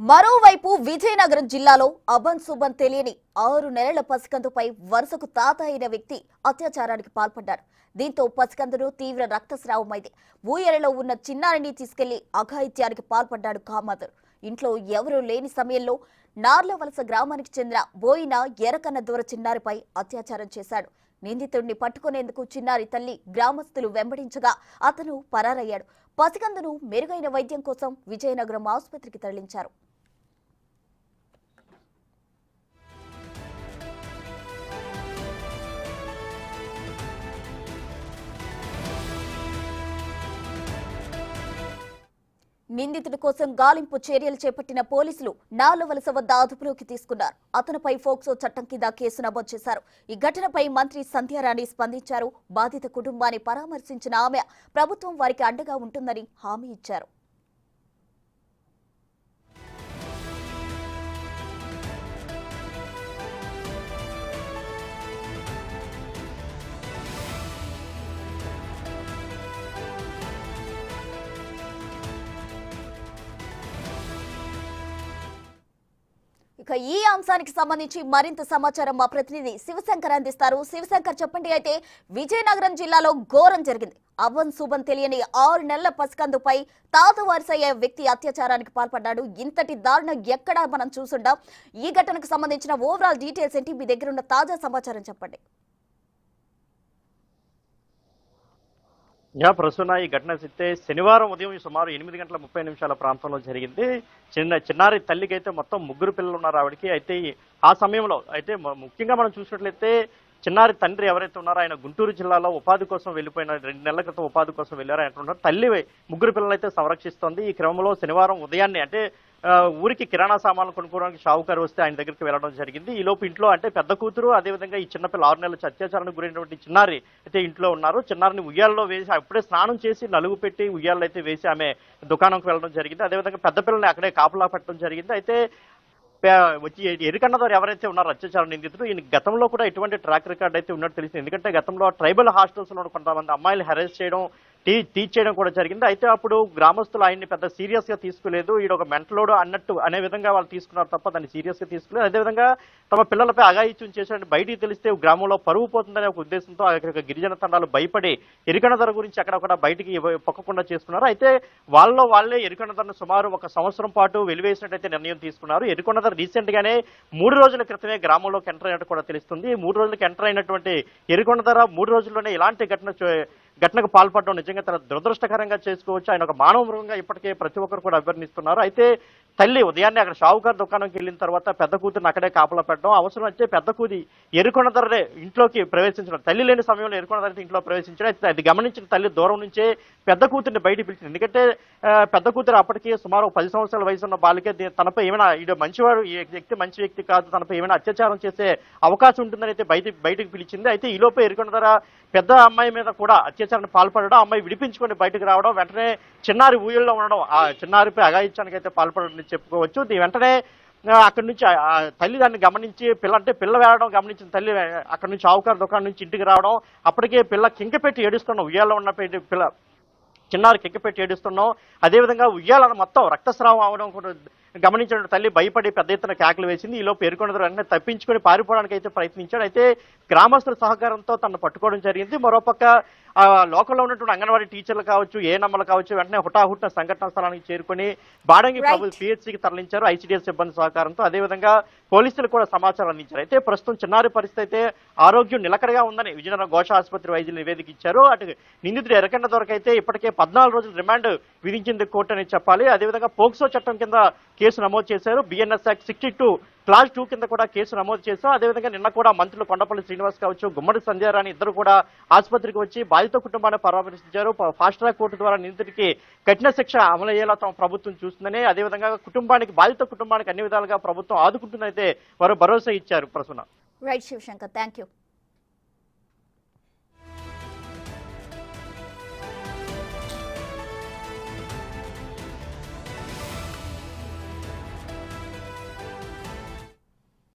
మరోవైపు విజయనగరం జిల్లాలో అబన్ సుబన్ తెలియని ఆరు నెలల పసికందుపై వరుసకు తాత అయిన వ్యక్తి అత్యాచారానికి పాల్పడ్డాడు దీంతో పసికందును తీవ్ర రక్తస్రావమైంది. ఊయలలో ఉన్న చిన్నారిని తీసుకెళ్ళి అఘాయిత్యానికి పాల్పడ్డాడు కామాదరు ఇంట్లో ఎవరూ లేని సమయంలో నార్లవలస గ్రామానికి చెందిన బోయిన ఎరకన్న దూర చిన్నారిపై అత్యాచారం చేశాడు. నిందితుడిని పట్టుకునేందుకు చిన్నారి తల్లి గ్రామస్తులు వెంబడించగా అతను పరారయ్యాడు. పసికందును మెరుగైన వైద్యం కోసం విజయనగరం ఆసుపత్రికి తరలించారు. నిందితుడి కోసం గాలింపు చర్యలు చేపట్టిన పోలీసులు నాలువలస వద్ద అదుపులోకి తీసుకున్నారు. అతనిపై ఫోక్సో చట్టం కింద కేసు నమోదు చేశారు. ఈ ఘటనపై మంత్రి సంధ్యారాణి స్పందించారు. బాధిత కుటుంబాన్ని పరామర్శించిన ఆమె ప్రభుత్వం వారికి అండగా ఉంటుందని హామీ ఇచ్చారు. ఇక ఈ అంశానికి సంబంధించి మరింత సమాచారం మా ప్రతినిధి శివశంకర్ అందిస్తారు. శివశంకర్ చెప్పండి అయితే విజయనగరం జిల్లాలో ఘోరం జరిగింది. అవన్ శుభం తెలియని ఆరు నెలల పసికందుపై తాత వారసయ్యే వ్యక్తి అత్యాచారానికి పాల్పడ్డాడు. ఇంతటి దారుణం ఎక్కడా మనం చూసుండాం ఈ ఘటనకు సంబంధించిన ఓవరాల్ డీటెయిల్స్ ఏంటి? మీ దగ్గర ఉన్న తాజా సమాచారం చెప్పండి. యా ప్రసూన ఈ ఘటన చెప్తే శనివారం ఉదయం సుమారు ఎనిమిది గంటల ముప్పై నిమిషాల ప్రాంతంలో జరిగింది. చిన్న చిన్నారి తల్లికి అయితే మొత్తం ముగ్గురు పిల్లలు ఉన్నారు ఆవిడకి. అయితే ఆ సమయంలో అయితే ముఖ్యంగా మనం చూసినట్లయితే చిన్నారి తండ్రి ఎవరైతే ఉన్నారో ఆయన గుంటూరు జిల్లాలో ఉపాధి కోసం వెళ్ళిపోయిన రెండు నెలల క్రితం ఉపాధి కోసం వెళ్ళారు. ఆయన తల్లి ముగ్గురు పిల్లలు అయితే సంరక్షిస్తోంది. ఈ క్రమంలో శనివారం ఉదయాన్నే అంటే ఊరికి కిరాణా సామాన్లు కొనుక్కోవడానికి షావుకారు వస్తే ఆయన దగ్గరికి వెళ్ళడం జరిగింది. ఈ లోపు ఇంట్లో అంటే పెద్ద కూతురు అదేవిధంగా ఈ చిన్నపిల్ల ఆరు నెలల అత్యాచారానికి గురైనటువంటి చిన్నారి అయితే ఇంట్లో ఉన్నారు. చిన్నారిని ఉయ్యాల్లో వేసి అప్పుడే స్నానం చేసి నలుగు పెట్టి ఉయ్యాల్లో అయితే వేసి ఆమె దుకాణంకి వెళ్ళడం జరిగింది. అదేవిధంగా పెద్ద పిల్లల్ని అక్కడే కాపలా పెట్టడం జరిగింది. అయితే వచ్చి ఎరికన్నదారు ఎవరైతే ఉన్నారో అత్యాచార నిందితుడు ఈయన గతంలో కూడా ఎటువంటి ట్రాక్ రికార్డ్ అయితే ఉన్నట్టు తెలిసింది. ఎందుకంటే గతంలో ట్రైబల్ హాస్టల్స్లో కొంతమంది అమ్మాయిలు హెరాస్ చేయడం టీ టీచ్ చేయడం కూడా జరిగింది. అయితే అప్పుడు గ్రామస్తులు ఆయన్ని పెద్ద సీరియస్గా తీసుకోలేదు. ఈడ ఒక మెంటలోడు అన్నట్టు అనే విధంగా వాళ్ళు తీసుకున్నారు తప్ప దాన్ని సీరియస్గా తీసుకోలేదు. అదేవిధంగా తమ పిల్లలపై అఘాయిత్యం చేశాడని బయటికి తెలిస్తే గ్రామంలో పరువు పోతుందనే ఒక ఉద్దేశంతో అక్కడ గిరిజన తండాలు భయపడి ఎరికన్నదర గురించి అక్కడ బయటికి పొక్కకుండా చేసుకున్నారు. అయితే వాళ్ళలో వాళ్ళే ఎరికొండదరను సుమారు ఒక సంవత్సరం పాటు వెలివేసినట్టయితే నిర్ణయం తీసుకున్నారు. ఎరికొండదర రీసెంట్గానే మూడు రోజుల క్రితమే గ్రామంలోకి ఎంటర్ అయినట్టు కూడా తెలుస్తుంది. మూడు రోజులకు ఎంటర్ అయినటువంటి ఎరికొండదర మూడు రోజుల్లోనే ఇలాంటి ఘటన చూ- ఘటనకు పాల్పడడం నిజంగా తన దురదృష్టకరంగా చేసుకోవచ్చు. ఆయన ఒక మానవ మృగంగా ఇప్పటికే ప్రతి ఒక్కరు కూడా అభ్యర్థిస్తున్నారు అయితే తల్లి ఉదయాన్నే అక్కడ షావుకార్ దుకాణంకి వెళ్ళిన తర్వాత పెద్ద కూతురుని అక్కడే కాపలా పెట్టడం అవసరం అయితే పెద్ద కూది ఎరుకొండదరే ఇంట్లోకి ప్రవేశించడం తల్లి లేని సమయంలో ఎరుకొండదర ఇంట్లో ప్రవేశించడం అయితే అది గమనించిన తల్లి దూరం నుంచే పెద్ద కూతురిని బయట పిలిచింది. ఎందుకంటే పెద్ద కూతురు అప్పటికే సుమారు పది సంవత్సరాల వయసు ఉన్న బాలికే తనపై ఏమైనా ఇది మంచివాడు ఈ వ్యక్తి మంచి వ్యక్తి కాదు తనపై ఏమైనా అత్యాచారం చేసే అవకాశం ఉంటుందని అయితే బయట బయటకు పిలిచింది. అయితే ఈ లోపే ఎరుకొండదర పెద్ద అమ్మాయి మీద కూడా అత్యాచారానికి పాల్పడడం అమ్మాయి విడిపించుకొని బయటకు రావడం వెంటనే చిన్నారి ఊయల్లో ఉండడం ఆ చిన్నారిపై అగాయించానికి అయితే పాల్పడడం చెప్పుకోవచ్చు. దీని వెంటనే అక్కడి నుంచి తల్లి దాన్ని గమనించి పిల్ల అంటే పిల్ల వేయడం గమనించిన తల్లి అక్కడి నుంచి ఆవుకారు దుకాణం నుంచి ఇంటికి రావడం అప్పటికే పిల్ల కింక పెట్టి ఏడుస్తున్నాం. ఉయ్యాల్లో ఉన్న పిల్ల చిన్నారి కింక పెట్టి ఏడుస్తున్నాం. అదేవిధంగా ఉయ్యాలను మొత్తం రక్తస్రావం అవడం కూడా గమనించిన తల్లి భయపడి పెద్ద ఎత్తున కేకలు వేసింది. ఈలో పేర్కొన్న వెంటనే తప్పించుకొని పారిపోవడానికి అయితే ప్రయత్నించాడు. అయితే గ్రామస్తుల సహకారంతో తనను పట్టుకోవడం జరిగింది. మరోపక్క ఆ లోకల్లో ఉన్నటువంటి అంగన్వాడీ టీచర్లు కావచ్చు ఏ నమ్మలు కావచ్చు వెంటనే హుటాహుటిన సంఘటన స్థలానికి చేరుకొని బాడంగి Right. ప్రభు పిహెచ్సికి తరలించారు ఐసీడీఎస్ సిబ్బంది సహకారంతో. అదేవిధంగా పోలీసులు కూడా సమాచారం అందించారు. అయితే ప్రస్తుతం చిన్నారి పరిస్థితి అయితే ఆరోగ్యం నిలకడగా ఉందని విజయనగరం ఘోష ఆసుపత్రి వైద్యులు నివేదిక ఇచ్చారు. అటు నిందితుడు ఎరకండ దొరకైతే ఇప్పటికే పద్నాలుగు రోజులు రిమాండ్ విధించింది కోర్టు అని చెప్పాలి. అదేవిధంగా పోక్సో చట్టం కింద కేసు నమోదు చేశారు. BNS act sixty two clause two కింద కూడా కేసు నమోదు చేశారు అదేవిధంగా నిన్న కూడా మంత్రులు కొండపల్లి శ్రీనివాస్ కావచ్చు గుమ్మడి సంధ్యారాణి ఇద్దరు కూడా ఆసుపత్రికి వచ్చి బాధిత కుటుంబాన్ని పరామర్శించారు. ఫాస్ట్ ట్రాక్ కోర్టు ద్వారా నిందితుడికి కఠిన శిక్ష అమలయ్యేలా తమ ప్రభుత్వం చూస్తుందని అదేవిధంగా కుటుంబానికి బాధిత కుటుంబానికి అన్ని విధాలుగా ప్రభుత్వం ఆదుకుంటుందైతే వారు భరోసా ఇచ్చారు Prasanna. Right Shivashankar thank you